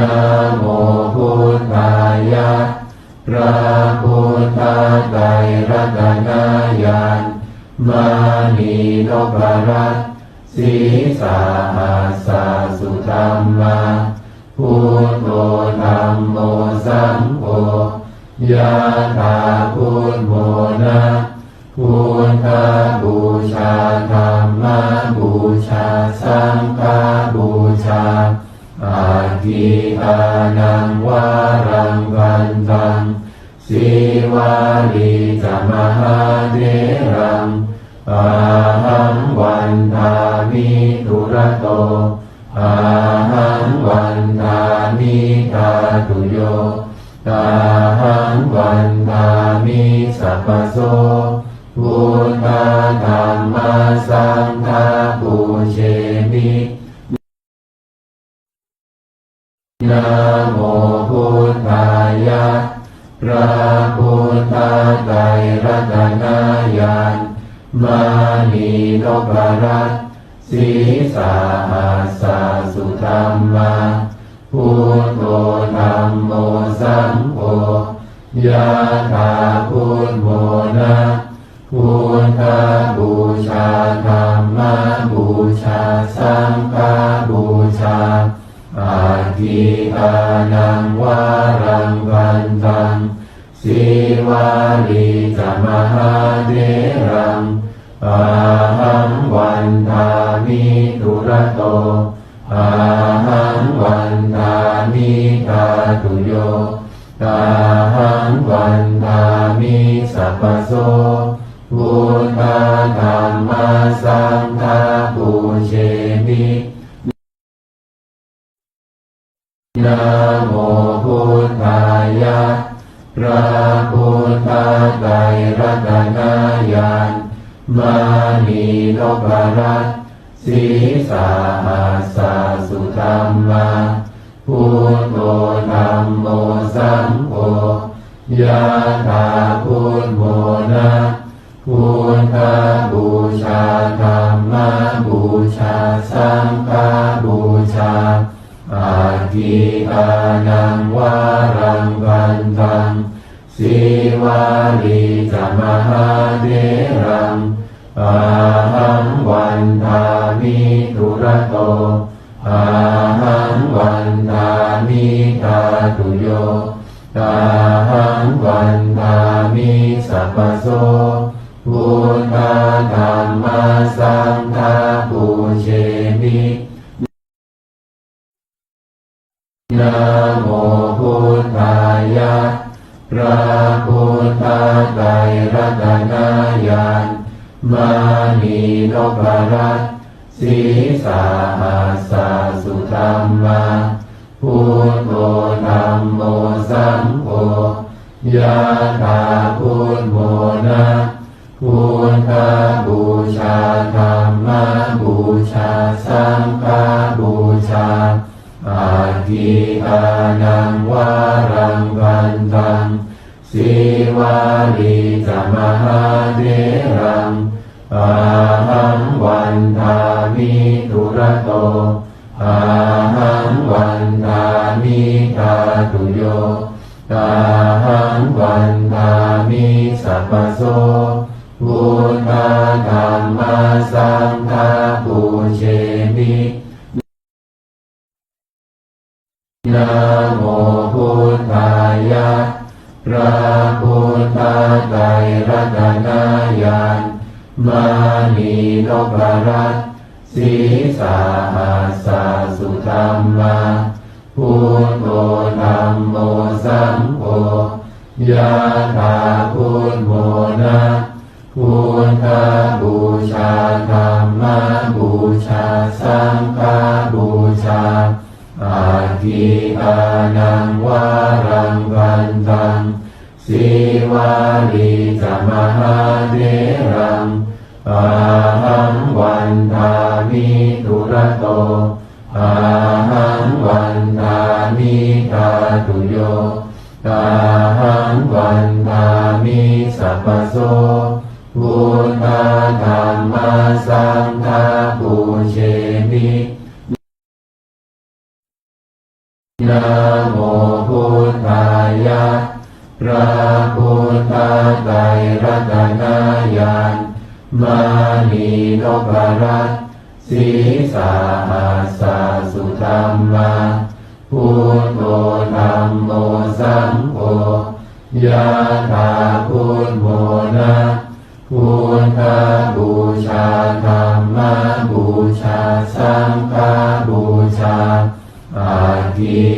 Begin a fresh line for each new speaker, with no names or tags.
นะโมพุทธายะพระพุทธไตรรัตนญาณมานีนพรัตน์สีสาหัสสะสุธรรมาพุทโธธรรมโมสังโฆยะถาพุทโม ทานังวารังวันตังสีวาลีจะมหาเทรังอาหังวันทามิทุระโตอาหังวันทามิทาตุโยอาหังวันทามิสัพพโส พระพุทธไตรรัตนญาณมานีนพรัตน์สีสาหัสสะสุธรรมาพุทโธธรรมโมสังโฆยะถาพุทโมนะพุทธบูชาธรรมบูชาสังฆบูชาอาทิอานังวา ตังสีวาลีจะมหาเทรังอาหังวันทามิทุระโตอาหังวันทามิทาตุโยอาหังวันทามิสัพพโสพุทธธรรมสังฆปูเชมินะโม พระพุทธไตรรัตนญาณมานีนพรัตสีสาหัสสะสุธรรมาพุทโธธรรมโมสังโฆยะถาพุทโมนะพุทธบูชาธรรมบูชาสังฆบูชาอาทิอานังวารังวันตัง สีวาลีจะมหาเทรังอาหังวันทามิทุระโตอาหังวันทามิทาตุโยอาหังวันทามิสัพพโสพุทธธรรมสังฆปูเชมินะโม ตนญาณมานีนพรัตสีสาหัสสะสุธรรมาพุทโธธรรมโมสังโฆยะถาพุทโมนะพุทธบูชาธรรมบูชาสังฆบูชาอาทิอานังวารังวันตังสีวาลี มหาเทรังอาหังวันทามิทุระโตอาหังวันทามิทาตุโยอาหังวันทามิสัพพโสพุทธธรรมสังฆปูเชมินะโม มานีนพรัตสีสาหัสสะสุธรรมาพุทโธธรรมโมสังโฆยะถาพุทโมนะพุทธบูชาธรรมบูชาสังฆบูชาอาทิอานังวารังวันตังสีวาลีจะมหาเทรัง อาหังวันทามิทุระโตอาหังวันทามิทาตุโยอาหังวันทามิสัพพโสพุทธธรรมสังฆปูเชมินะโมพุทธายะพระพุทธไตรรัตนญาณ มานีนพรัตสีสาหัสสสุธรรมาพุทโธธรรมโมสังโฆยะถาพุทโมนะพุทธบูชาธรรมบูชาสังฆบูชาอาทิ